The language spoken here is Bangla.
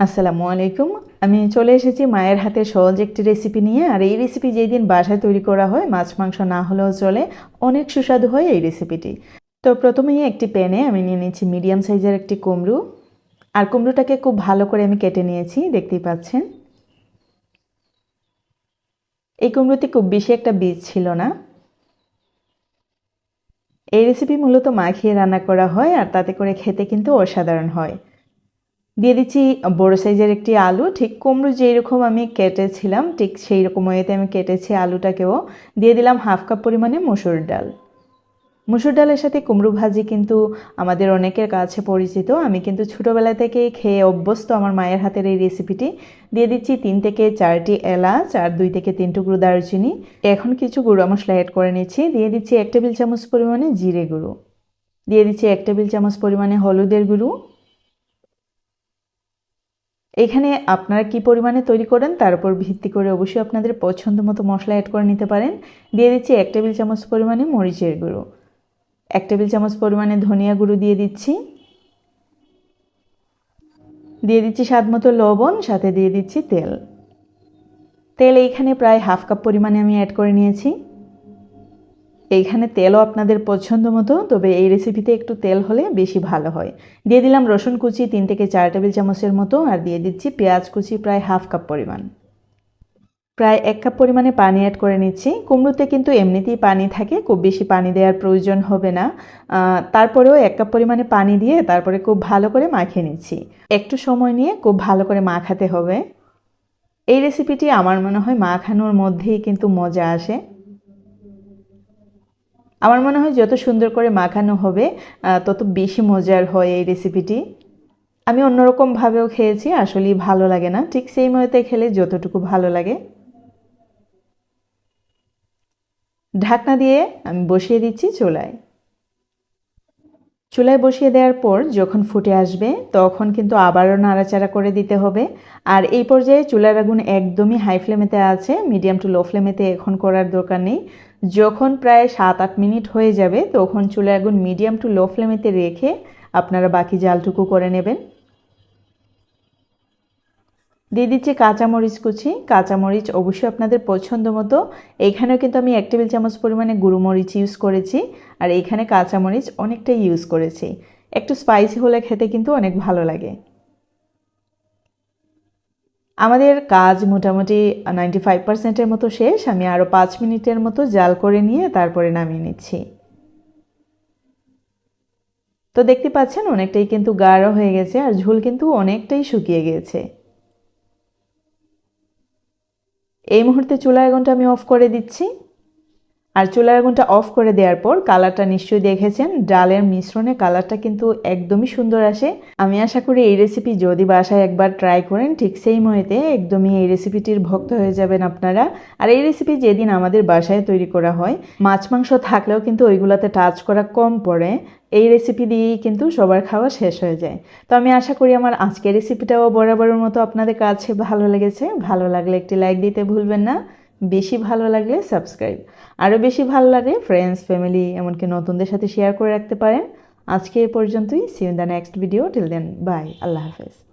আসসালামু আলাইকুম। আমি চলে এসেছি মায়ের হাতে সহজ একটি রেসিপি নিয়ে। আর এই রেসিপি যেই দিন বাসায় তৈরি করা হয়, মাছ, মাংস না হলেও চলে, অনেক সুস্বাদু হয় এই রেসিপিটি তো প্রথমেই একটি প্যানে আমি নিয়ে নিয়েছি মিডিয়াম সাইজের একটি কুমড়ো। আর কুমড়োটাকে খুব ভালো করে আমি কেটে নিয়েছি, দেখতেই পাচ্ছেন। এই কুমড়োতে খুব বেশি একটা বীজ ছিল না। এই রেসিপি মূলত মাখিয়ে রান্না করা হয়, আর তাতে করে খেতে কিন্তু অসাধারণ হয়। দিয়ে দিচ্ছি বড় সাইজের একটি আলু। ঠিক কুমড়ো যেরকম আমি কেটেছিলাম, ঠিক সেই রকম ওয়েতে আমি কেটেছি আলুটাকেও। দিয়ে দিলাম হাফ কাপ পরিমাণে মুসুর ডাল। মুসুর ডালের সাথে কুমড়ো ভাজি কিন্তু আমাদের অনেকের কাছে পরিচিত। আমি কিন্তু ছোটোবেলা থেকে খেয়ে অভ্যস্ত আমার মায়ের হাতের এই রেসিপিটি। দিয়ে দিচ্ছি তিন থেকে চারটি এলাচ আর দুই থেকে তিন টুকরো দারুচিনি। এখন কিছু গুঁড়ো মশলা অ্যাড করে নিচ্ছি। দিয়ে দিচ্ছি এক টেবিল চামচ পরিমাণে জিরে গুঁড়ো। দিয়ে দিচ্ছি এক টেবিল চামচ পরিমাণে হলুদের গুঁড়ো। এখানে আপনারা কি পরিমাণে তৈরি করেন, তার উপর ভিত্তি করে অবশ্যই আপনাদের পছন্দ মতো মশলা অ্যাড করে নিতে পারেন। দিয়ে দিচ্ছি এক টেবিল চামচ পরিমাণে মরিচের গুঁড়ো। এক টেবিল চামচ পরিমাণে ধনিয়া গুঁড়ো দিয়ে দিচ্ছি। দিয়ে দিচ্ছি স্বাদ মতো লবণ, সাথে দিয়ে দিচ্ছি তেল। তেল এইখানে প্রায় হাফ কাপ পরিমাণে আমি অ্যাড করে নিয়েছি। এইখানে তেলও আপনাদের পছন্দ মতো, তবে এই রেসিপিতে একটু তেল হলে বেশি ভালো হয়। দিয়ে দিলাম রসুন কুচি, তিন থেকে চার টেবিল চামচের মতো, আর দিয়ে দিচ্ছি পেঁয়াজ কুচি প্রায় হাফ কাপ পরিমাণ। প্রায় এক কাপ পরিমাণে পানি অ্যাড করে নিচ্ছি। কুমড়োতে কিন্তু এমনিতেই পানি থাকে, খুব বেশি পানি দেওয়ার প্রয়োজন হবে না। তারপরেও এক কাপ পরিমাণে পানি দিয়ে তারপরে খুব ভালো করে মাখিয়ে নিচ্ছি। একটু সময় নিয়ে খুব ভালো করে মাখাতে হবে। এই রেসিপিটি আমার মনে হয় মাখানোর মধ্যেই কিন্তু মজা আসে। আমার মনে হয় যত সুন্দর করে মাখানো হবে তত বেশি মজার হয় এই রেসিপিটি আমি অন্যরকমভাবেও খেয়েছি, আসলেই ভালো লাগে না। ঠিক সেই ময়তে খেলে যতটুকু ভালো লাগে। ঢাকনা দিয়ে আমি বসিয়ে দিচ্ছি চুলায়। চুলায় বসিয়ে দেওয়ার পর যখন ফুটে আসবে, তখন কিন্তু আবারও নাড়াচাড়া করে দিতে হবে। আর এই পর্যায়ে চুলার আগুন একদমই হাই ফ্লেমেতে আছে মিডিয়াম টু লো ফ্লেমেতে এখন করার দরকার নেই। যখন প্রায় সাত আট মিনিট হয়ে যাবে, তখন চুলার আগুন মিডিয়াম টু লো ফ্লেমেতে রেখে আপনারা বাকি জালটুকু করে নেবেন। দিয়ে দিচ্ছি কাঁচামরিচ কুচি। কাঁচামরিচ অবশ্যই আপনাদের পছন্দ মতো। এখানেও কিন্তু আমি এক টেবিল চামচ পরিমাণে গুঁড়ো মরিচ ইউজ করেছি আর এখানে কাঁচামরিচ অনেকটাই ইউজ করেছি। একটু স্পাইসি হলে খেতে কিন্তু অনেক ভালো লাগে। আমাদের কাজ মোটামুটি নাইনটি ফাইভ পার্সেন্টের মতো শেষ। আমি আরও পাঁচ মিনিটের মতো জাল করে নিয়ে তারপরে নামিয়ে নিচ্ছি। তো দেখতে পাচ্ছেন, অনেকটাই কিন্তু গাঢ় হয়ে গেছে আর ঝোল কিন্তু অনেকটাই শুকিয়ে গিয়েছে। এই মুহূর্তে চুলা আগুনটা আমি অফ করে দিচ্ছি। আর চুলার আগুনটা অফ করে দেওয়ার পর কালারটা নিশ্চয়ই দেখেছেন। ডালের মিশ্রণে কালারটা কিন্তু একদমই সুন্দর আসে। আমি আশা করি এই রেসিপি যদি বাসায় একবার ট্রাই করেন, ঠিক সেই ময়েতে একদমই এই রেসিপিটির ভক্ত হয়ে যাবেন আপনারা। আর এই রেসিপি যেদিন আমাদের বাসায় তৈরি করা হয়, মাছ মাংস থাকলেও কিন্তু ওইগুলোতে টাচ করা কম পড়ে। এই রেসিপি দিয়েই কিন্তু সবার খাওয়া শেষ হয়ে যায়। তো আমি আশা করি আমার আজকের রেসিপিটাও বরাবরের মতো আপনাদের কাছে ভালো লেগেছে। ভালো লাগলে একটি লাইক দিতে ভুলবেন না। বেশি ভালো লাগলে সাবস্ক্রাইব। আরও বেশি ভালো লাগলে ফ্রেন্ডস ফ্যামিলি এমনকি নতুনদের সাথে শেয়ার করে রাখতে পারেন। আজকে এ পর্যন্তই। See in the next video till then bye আল্লাহ হাফেজ।